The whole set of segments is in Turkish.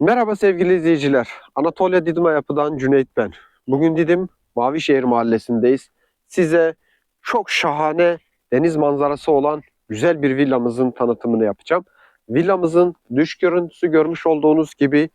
Merhaba sevgili izleyiciler. Anatolia Didim'e yapıdan Cüneyt ben. Bugün Didim Mavişehir Mahallesi'ndeyiz. Size çok şahane deniz manzarası olan güzel bir villamızın tanıtımını yapacağım. Villamızın dış görüntüsü görmüş olduğunuz gibi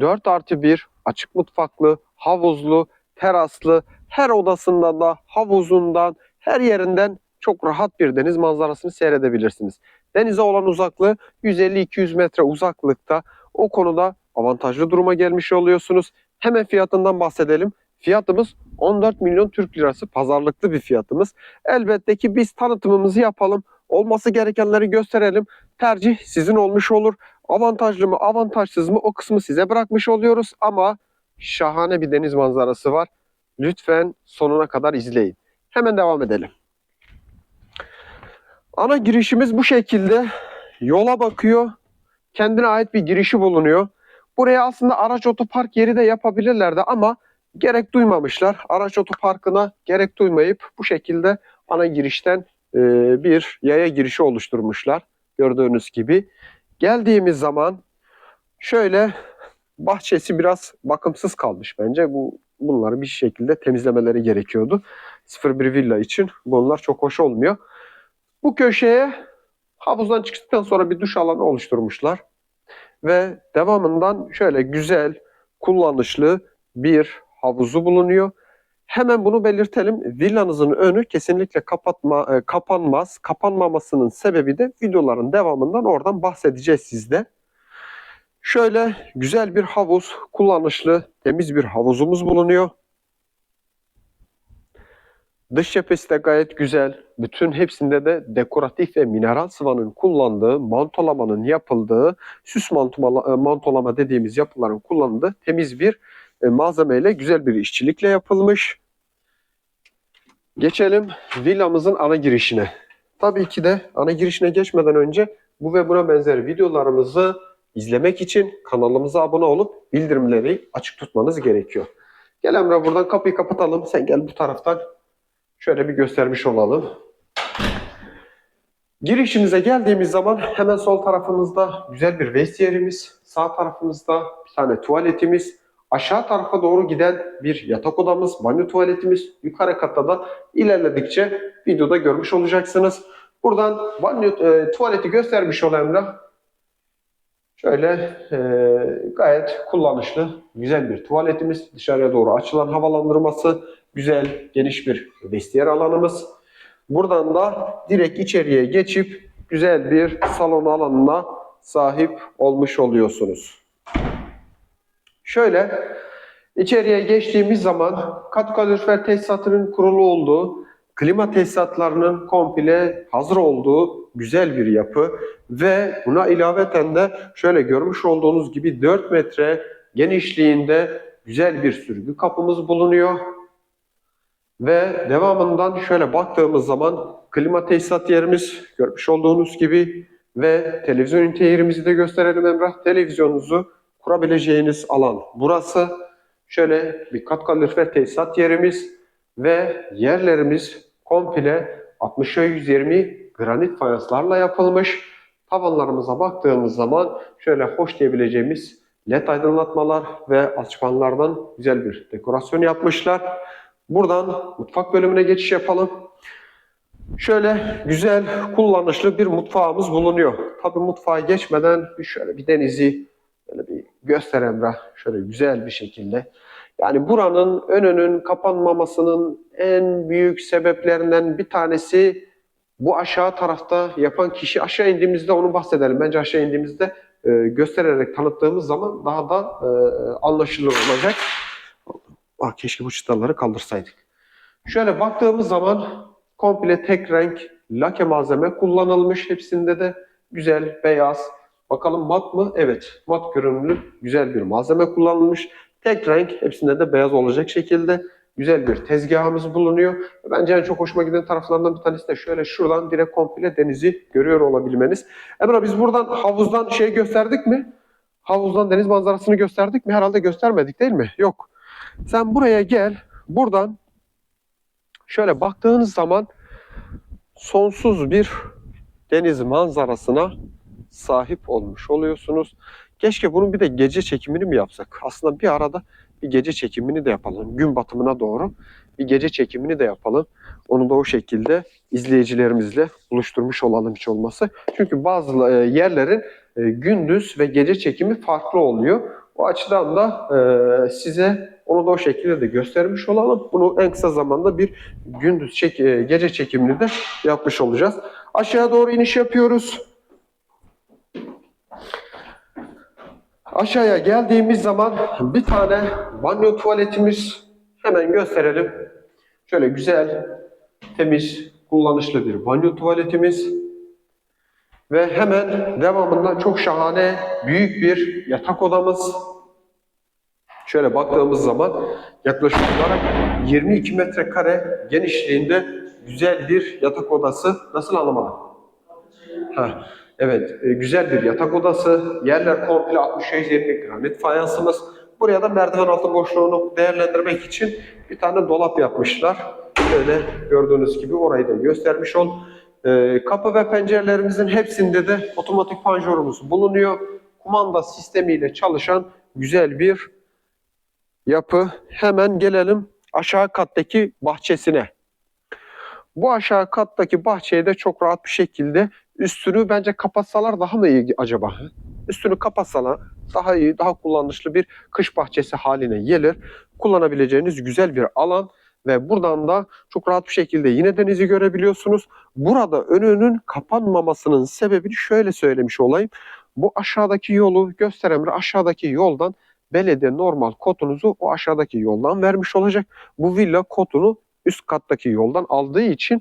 4 artı 1 açık mutfaklı, havuzlu, teraslı, her odasında da havuzundan, her yerinden çok rahat bir deniz manzarasını seyredebilirsiniz. Denize olan uzaklığı 150-200 metre uzaklıkta o konuda avantajlı duruma gelmiş oluyorsunuz. Hemen fiyatından bahsedelim. Fiyatımız 14 milyon Türk lirası pazarlıklı bir fiyatımız. Elbette ki biz tanıtımımızı yapalım. Olması gerekenleri gösterelim. Tercih sizin olmuş olur. Avantajlı mı avantajsız mı o kısmı size bırakmış oluyoruz. Ama şahane bir deniz manzarası var. Lütfen sonuna kadar izleyin. Hemen devam edelim. Ana girişimiz bu şekilde. Yola bakıyor kendine ait bir girişi bulunuyor. Buraya aslında araç otopark yeri de yapabilirlerdi ama gerek duymamışlar. Araç otoparkına gerek duymayıp bu şekilde ana girişten e, bir yaya girişi oluşturmuşlar. Gördüğünüz gibi. Geldiğimiz zaman şöyle bahçesi biraz bakımsız kalmış bence. Bu bunları bir şekilde temizlemeleri gerekiyordu. 01 villa için bunlar çok hoş olmuyor. Bu köşeye Havuzdan çıktıktan sonra bir duş alanı oluşturmuşlar. Ve devamından şöyle güzel, kullanışlı bir havuzu bulunuyor. Hemen bunu belirtelim. Villanızın önü kesinlikle kapatma, e, kapanmaz. Kapanmamasının sebebi de videoların devamından oradan bahsedeceğiz sizde. Şöyle güzel bir havuz, kullanışlı, temiz bir havuzumuz bulunuyor. Dış cephesi de gayet güzel. Bütün hepsinde de dekoratif ve mineral sıvanın kullandığı, mantolamanın yapıldığı, süs mantolama, e, mantolama dediğimiz yapıların kullanıldığı temiz bir e, malzemeyle, güzel bir işçilikle yapılmış. Geçelim villamızın ana girişine. Tabii ki de ana girişine geçmeden önce bu ve buna benzer videolarımızı izlemek için kanalımıza abone olup bildirimleri açık tutmanız gerekiyor. Gel Emre buradan kapıyı kapatalım. Sen gel bu taraftan Şöyle bir göstermiş olalım. Girişimize geldiğimiz zaman hemen sol tarafımızda güzel bir vestiyerimiz, sağ tarafımızda bir tane tuvaletimiz, aşağı tarafa doğru giden bir yatak odamız, banyo tuvaletimiz, yukarı katta da ilerledikçe videoda görmüş olacaksınız. Buradan banyo e, tuvaleti göstermiş olan. Şöyle e, gayet kullanışlı, güzel bir tuvaletimiz. Dışarıya doğru açılan havalandırması, güzel, geniş bir vestiyer alanımız. Buradan da direkt içeriye geçip güzel bir salon alanına sahip olmuş oluyorsunuz. Şöyle içeriye geçtiğimiz zaman kat kalorifer tesisatının kurulu olduğu, klima tesisatlarının komple hazır olduğu güzel bir yapı ve buna ilaveten de şöyle görmüş olduğunuz gibi 4 metre genişliğinde güzel bir sürgü kapımız bulunuyor. Ve devamından şöyle baktığımız zaman klima tesisat yerimiz görmüş olduğunuz gibi ve televizyon ünite yerimizi de gösterelim Emrah. Televizyonunuzu kurabileceğiniz alan burası. Şöyle bir kat kalorifer tesisat yerimiz ve yerlerimiz komple 60'a 120 granit fayanslarla yapılmış. Tavanlarımıza baktığımız zaman şöyle hoş diyebileceğimiz led aydınlatmalar ve alçıpanlardan güzel bir dekorasyon yapmışlar. Buradan mutfak bölümüne geçiş yapalım. Şöyle güzel, kullanışlı bir mutfağımız bulunuyor. Tabi mutfağa geçmeden bir şöyle bir denizi böyle bir göster Emrah. Şöyle güzel bir şekilde. Yani buranın önünün kapanmamasının en büyük sebeplerinden bir tanesi bu aşağı tarafta yapan kişi. Aşağı indiğimizde onu bahsedelim. Bence aşağı indiğimizde e, göstererek tanıttığımız zaman daha da e, anlaşılır olacak. Ah keşke bu çıtaları kaldırsaydık. Şöyle baktığımız zaman komple tek renk lake malzeme kullanılmış. Hepsinde de güzel beyaz. Bakalım mat mı? Evet. Mat görünümlü güzel bir malzeme kullanılmış. Tek renk hepsinde de beyaz olacak şekilde güzel bir tezgahımız bulunuyor. Bence en çok hoşuma giden taraflarından bir tanesi de şöyle şuradan direkt komple denizi görüyor olabilmeniz. Emre biz buradan havuzdan şey gösterdik mi? Havuzdan deniz manzarasını gösterdik mi? Herhalde göstermedik değil mi? Yok. Sen buraya gel. Buradan şöyle baktığınız zaman sonsuz bir deniz manzarasına sahip olmuş oluyorsunuz. Keşke bunun bir de gece çekimini mi yapsak? Aslında bir arada bir gece çekimini de yapalım. Gün batımına doğru bir gece çekimini de yapalım. Onu da o şekilde izleyicilerimizle buluşturmuş olalım hiç olmazsa. Çünkü bazı e, yerlerin e, gündüz ve gece çekimi farklı oluyor. O açıdan da e, size onu da o şekilde de göstermiş olalım. Bunu en kısa zamanda bir gündüz çek, e, gece çekimini de yapmış olacağız. Aşağı doğru iniş yapıyoruz. Aşağıya geldiğimiz zaman bir tane banyo tuvaletimiz hemen gösterelim. Şöyle güzel, temiz, kullanışlı bir banyo tuvaletimiz. Ve hemen devamında çok şahane büyük bir yatak odamız. Şöyle baktığımız zaman yaklaşık olarak 22 metrekare genişliğinde güzel bir yatak odası. Nasıl anlamadım? Ha, evet, e, güzel bir yatak odası. Yerler komple 60-120 granit fayansımız. Buraya da merdiven altı boşluğunu değerlendirmek için bir tane dolap yapmışlar. Şöyle gördüğünüz gibi orayı da göstermiş ol. E, kapı ve pencerelerimizin hepsinde de otomatik panjurumuz bulunuyor. Kumanda sistemiyle çalışan güzel bir yapı. Hemen gelelim aşağı kattaki bahçesine. Bu aşağı kattaki bahçeyi de çok rahat bir şekilde üstünü bence kapatsalar daha mı iyi acaba? Üstünü kapatsalar daha iyi, daha kullanışlı bir kış bahçesi haline gelir. Kullanabileceğiniz güzel bir alan ve buradan da çok rahat bir şekilde yine denizi görebiliyorsunuz. Burada önünün kapanmamasının sebebini şöyle söylemiş olayım. Bu aşağıdaki yolu gösteren bir aşağıdaki yoldan belediye normal kotunuzu o aşağıdaki yoldan vermiş olacak. Bu villa kotunu üst kattaki yoldan aldığı için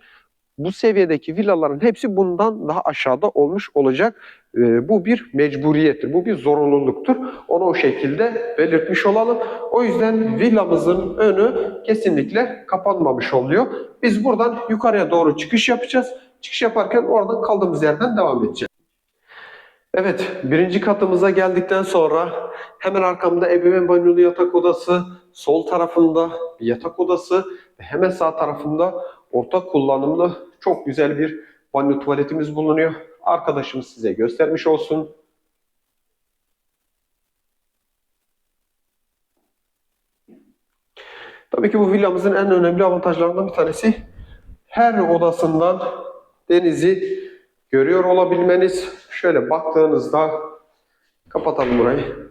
bu seviyedeki villaların hepsi bundan daha aşağıda olmuş olacak. Ee, bu bir mecburiyettir, bu bir zorunluluktur. Onu o şekilde belirtmiş olalım. O yüzden villamızın önü kesinlikle kapanmamış oluyor. Biz buradan yukarıya doğru çıkış yapacağız. Çıkış yaparken oradan kaldığımız yerden devam edeceğiz. Evet, birinci katımıza geldikten sonra hemen arkamda ebeveyn banyolu yatak odası, sol tarafında bir yatak odası ve hemen sağ tarafında ortak kullanımlı çok güzel bir banyo tuvaletimiz bulunuyor. Arkadaşımız size göstermiş olsun. Tabii ki bu villamızın en önemli avantajlarından bir tanesi her odasından denizi görüyor olabilmeniz. Şöyle baktığınızda kapatalım burayı.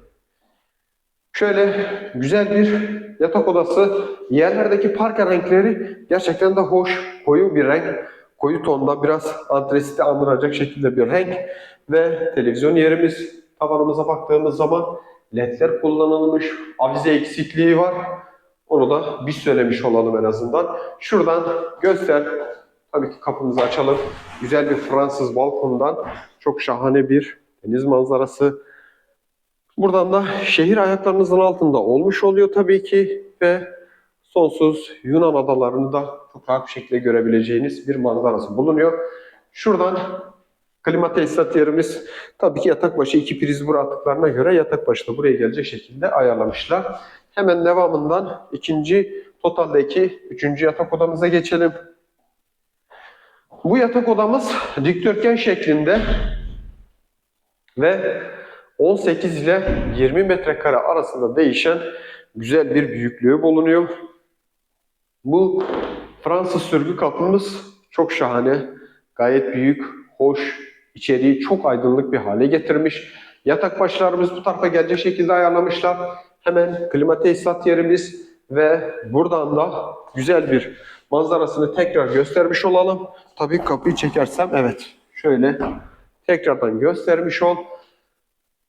Şöyle güzel bir yatak odası. Yerlerdeki parka renkleri gerçekten de hoş, koyu bir renk. Koyu tonda biraz adresite andıracak şekilde bir renk. Ve televizyon yerimiz tavanımıza baktığımız zaman ledler kullanılmış, avize eksikliği var. Onu da biz söylemiş olalım en azından. Şuradan göster. Tabii ki kapımızı açalım. Güzel bir Fransız balkondan çok şahane bir deniz manzarası. Buradan da şehir ayaklarınızın altında olmuş oluyor tabii ki ve sonsuz Yunan adalarını da çok rahat bir şekilde görebileceğiniz bir manzarası bulunuyor. Şuradan klima tesisat yerimiz tabii ki yatak başı iki priz bıraktıklarına göre yatak başı da buraya gelecek şekilde ayarlamışlar. Hemen devamından ikinci totaldeki üçüncü yatak odamıza geçelim. Bu yatak odamız dikdörtgen şeklinde ve 18 ile 20 metrekare arasında değişen güzel bir büyüklüğü bulunuyor. Bu Fransız sürgü kapımız çok şahane, gayet büyük, hoş, içeriği çok aydınlık bir hale getirmiş. Yatak başlarımız bu tarafa gelecek şekilde ayarlamışlar. Hemen klima tesisat yerimiz ve buradan da güzel bir manzarasını tekrar göstermiş olalım. Tabii kapıyı çekersem evet şöyle tekrardan göstermiş ol.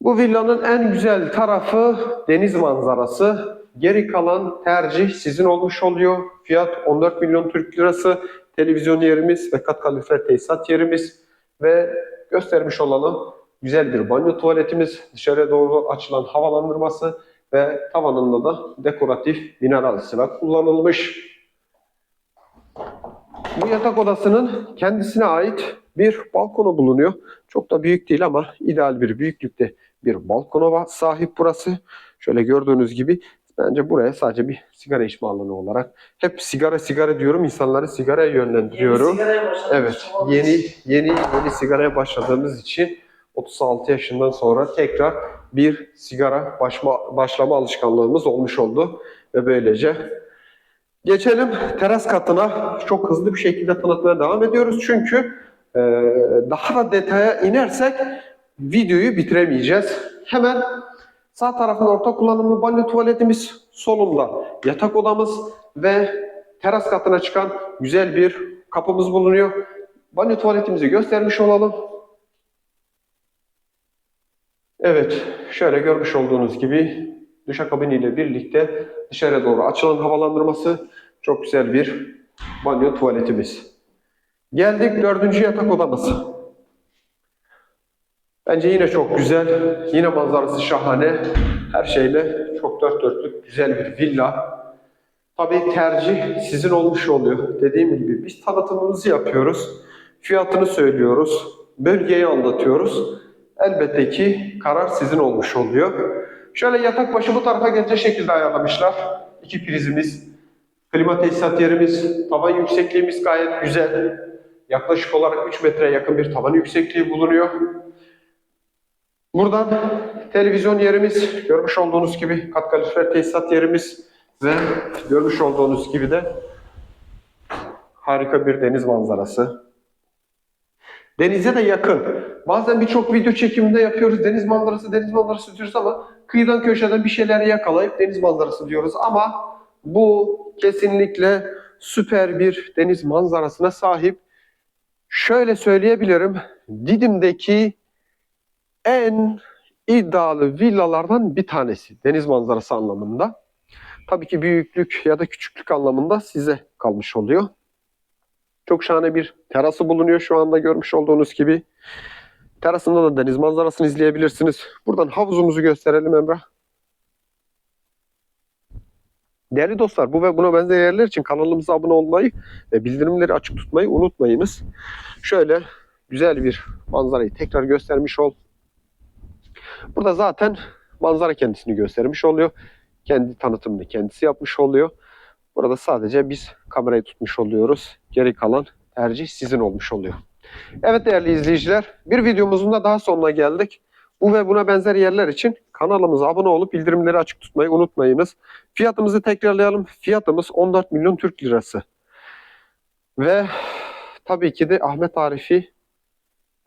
Bu villanın en güzel tarafı deniz manzarası. Geri kalan tercih sizin olmuş oluyor. Fiyat 14 milyon Türk lirası. Televizyon yerimiz ve kat kalifer tesisat yerimiz. Ve göstermiş olalım. Güzel bir banyo tuvaletimiz. Dışarıya doğru açılan havalandırması ve tavanında da dekoratif mineral sıra kullanılmış. Bu yatak odasının kendisine ait bir balkonu bulunuyor. Çok da büyük değil ama ideal bir büyüklükte bir balkona sahip burası. Şöyle gördüğünüz gibi bence buraya sadece bir sigara içme alanı olarak hep sigara sigara diyorum insanları sigaraya yönlendiriyorum. Evet, yeni yeni yeni sigaraya başladığımız için 36 yaşından sonra tekrar bir sigara başma, başlama alışkanlığımız olmuş oldu. Ve böylece geçelim teras katına. Çok hızlı bir şekilde tanıtmaya devam ediyoruz. Çünkü e, daha da detaya inersek videoyu bitiremeyeceğiz. Hemen sağ tarafın orta kullanımlı banyo tuvaletimiz, solunda yatak odamız ve teras katına çıkan güzel bir kapımız bulunuyor. Banyo tuvaletimizi göstermiş olalım. Evet, şöyle görmüş olduğunuz gibi duşakabini ile birlikte dışarıya doğru açılan havalandırması çok güzel bir banyo tuvaletimiz. Geldik dördüncü yatak odamız. Bence yine çok güzel, yine manzarası şahane. Her şeyle çok dört dörtlük güzel bir villa. Tabii tercih sizin olmuş oluyor. Dediğim gibi biz tanıtımımızı yapıyoruz. Fiyatını söylüyoruz. Bölgeyi anlatıyoruz. Elbette ki karar sizin olmuş oluyor. Şöyle yatak başı bu tarafa gelecek şekilde ayarlamışlar. İki prizimiz, klima tesisat yerimiz, tavan yüksekliğimiz gayet güzel. Yaklaşık olarak 3 metreye yakın bir tavan yüksekliği bulunuyor. Buradan televizyon yerimiz, görmüş olduğunuz gibi kat kalorifer tesisat yerimiz ve görmüş olduğunuz gibi de harika bir deniz manzarası. Denize de yakın. Bazen birçok video çekiminde yapıyoruz. Deniz manzarası, deniz manzarası diyoruz ama kıyıdan köşeden bir şeyler yakalayıp deniz manzarası diyoruz. Ama bu kesinlikle süper bir deniz manzarasına sahip. Şöyle söyleyebilirim. Didim'deki en iddialı villalardan bir tanesi deniz manzarası anlamında. Tabii ki büyüklük ya da küçüklük anlamında size kalmış oluyor. Çok şahane bir terası bulunuyor şu anda görmüş olduğunuz gibi. Terasında da deniz manzarasını izleyebilirsiniz. Buradan havuzumuzu gösterelim Emrah. Değerli dostlar bu ve buna benzer yerler için kanalımıza abone olmayı ve bildirimleri açık tutmayı unutmayınız. Şöyle güzel bir manzarayı tekrar göstermiş ol. Burada zaten manzara kendisini göstermiş oluyor. Kendi tanıtımını kendisi yapmış oluyor. Burada sadece biz kamerayı tutmuş oluyoruz. Geri kalan tercih sizin olmuş oluyor. Evet değerli izleyiciler, bir videomuzun da daha sonuna geldik. Bu ve buna benzer yerler için kanalımıza abone olup bildirimleri açık tutmayı unutmayınız. Fiyatımızı tekrarlayalım. Fiyatımız 14 milyon Türk lirası. Ve tabii ki de Ahmet Arif'i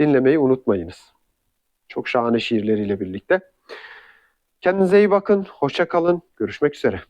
dinlemeyi unutmayınız. Çok şahane şiirleriyle birlikte. Kendinize iyi bakın. Hoşça kalın. Görüşmek üzere.